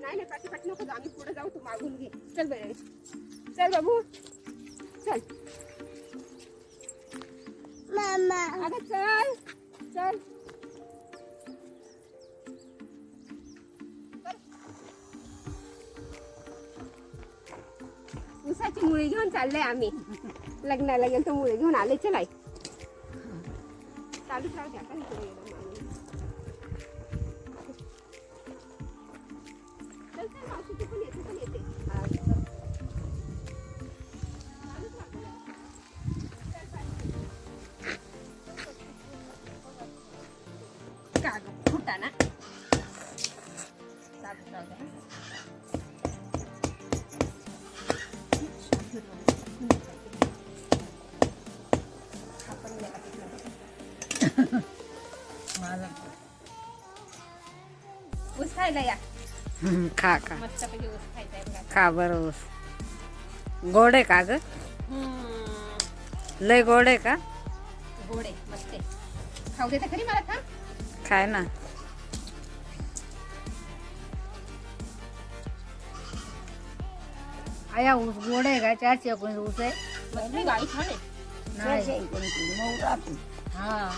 नाही नाही पाठी पाठी नको जाऊ. आम्ही पुढे जाऊ तू मागून घे. चल चल बाबू. चल. अगं चल. चल. उसाची मुळी घेऊन चाललोय आम्ही. लग्नाला गेलो मुळे घेऊन आले चल. आई चालूच राहू द्या फुटा ना. ऊस खायला या. खा खा. मस्तपैकी ऊस खायचा आहे बघा. खा बरं ऊस. गोड आहे का ग हम्म, लय गोड आहे का? गोड आहे मस्त आहे. खाऊ देते खरी मला थांब. खाय ना? आया ऊस गोड आहे का? चारशे एकोणीस ऊस आहे. मस्त मी गावी छान आहे नाही हा.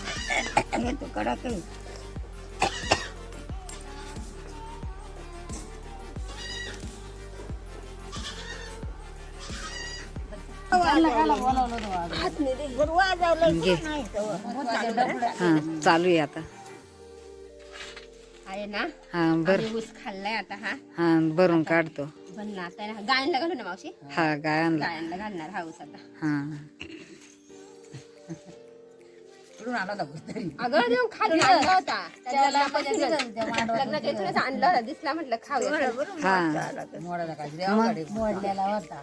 कडक आहे. घे हा चालू आहे आता. आहे ना? हा बर. आम्ही ऊस खाल्लाय आता हा. हा भरून काढतो. बनला आता आहे ना गायनला घालू ना मावशी? हा गायांना गायनला घालणार हा ऊस आता. हा. अगं देऊ खाली आणला होता. त्याच्या लग्नाच्या लग्नाच्या इथूनच आणला होता. दिसला म्हटलं हा. मोडलेला होता.